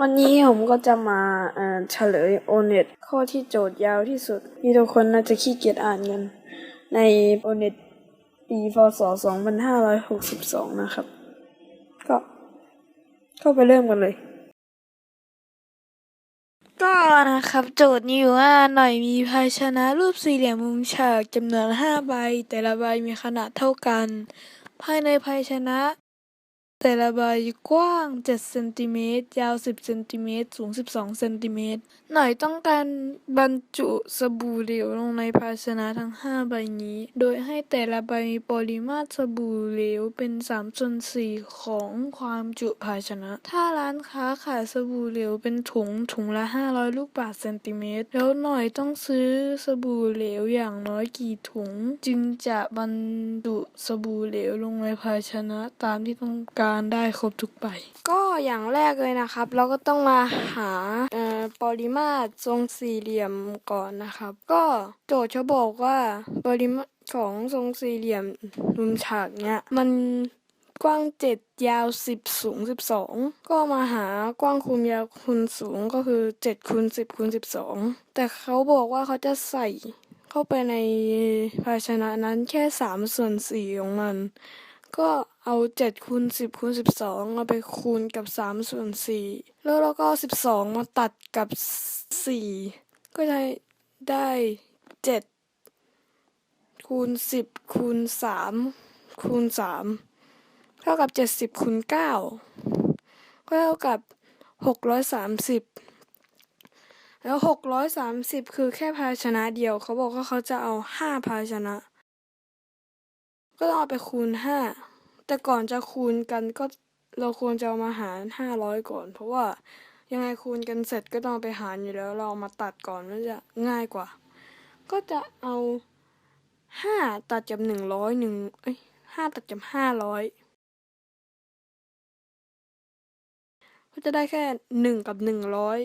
วันนี้ผมก็จะมาเฉลยโอเน็ตข้อที่โจทย์ยาวที่สุด ที่ทุกคนน่าจะขี้เกียจอ่านกัน ในโอเน็ตปีพศ 2562 นะครับ ก็เข้าไปเริ่มกันเลย ก็นะครับโจทย์นี้อยู่ว่าหน่อยมีภาชนะรูปสี่เหลี่ยมมุมฉากจำนวนห้าใบ แต่ละใบมีขนาดเท่ากัน ภายในภาชนะ แต่ละใบกว้าง 7 เซนติเมตร ยาว 10 เซนติเมตร สูง 12 เซนติเมตร หน่อยต้องการบรรจุสบู่เหลวลงในภาชนะทั้ง 5 ใบนี้ โดยให้แต่ละใบมีปริมาตรสบู่เหลวเป็น3ส่วน4ของความจุภาชนะ ถ้าร้านค้าขายสบู่เหลวเป็นถุงถุงละ 500 ลูกบาศก์เซนติเมตร แล้วหน่อยต้องซื้อสบู่เหลวอย่างน้อยกี่ถุง จึงจะบรรจุสบู่เหลวลงในภาชนะตามที่ต้องการได้ครบทุกใบ ก็อย่างแรกเลยนะครับ เราก็ต้องมาหาปริมาตรทรงสี่เหลี่ยมก่อนนะครับ ก็โจทย์เขาบอกว่าปริมาตรของทรงสี่เหลี่ยมมุมฉากเนี้ยมันกว้างเจ็ดยาวสิบสูงสิบสองก็มาหากว้างคูณยาวคูณสูงก็คือเจ็ดคูณสิบคูณสิบสองแต่เขาบอกว่าเขาจะใส่เข้าไปในภาชนะนั้นแค่สามส่วนสี่ของมัน ก็เอาเจ็ดคูณสิบคูณสิบสองเอาไปคูณกับสามส่วนสี่แล้วเราก็สิบสองมาตัดกับสี่ก็จะได้เจ็ดคูณสิบคูณสามคูณสามเท่ากับเจ็ดสิบคูณเก้าก็เท่ากับหกร้อยสามสิบแล้วหกร้อยสามสิบคือแค่ภาชนะเดียว เขาบอกว่าเขาจะเอาห้าภาชนะ ก็ต้องเอาไปคูณห้าแต่ก่อนจะคูณกันก็เราควรจะเอามาหารห้าร้อยก่อน เพราะว่ายังไงคูณกันเสร็จก็ต้องไปหารอยู่แล้ว เราเอามาตัดก่อนมันจะง่ายกว่า ก็จะเอาห้าตัดกับหนึ่งร้อยหนึ่งเอ้ยห้าตัดกับห้าร้อยก็จะได้แค่หนึ่งกับหนึ่งร้อย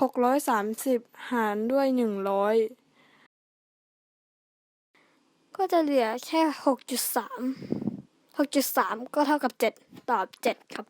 หกร้อยสามสิบหารด้วยหนึ่งร้อย ก็จะเหลือแค่หกจุดสามหกจุดสามก็เท่ากับเจ็ดตอบเจ็ดครับ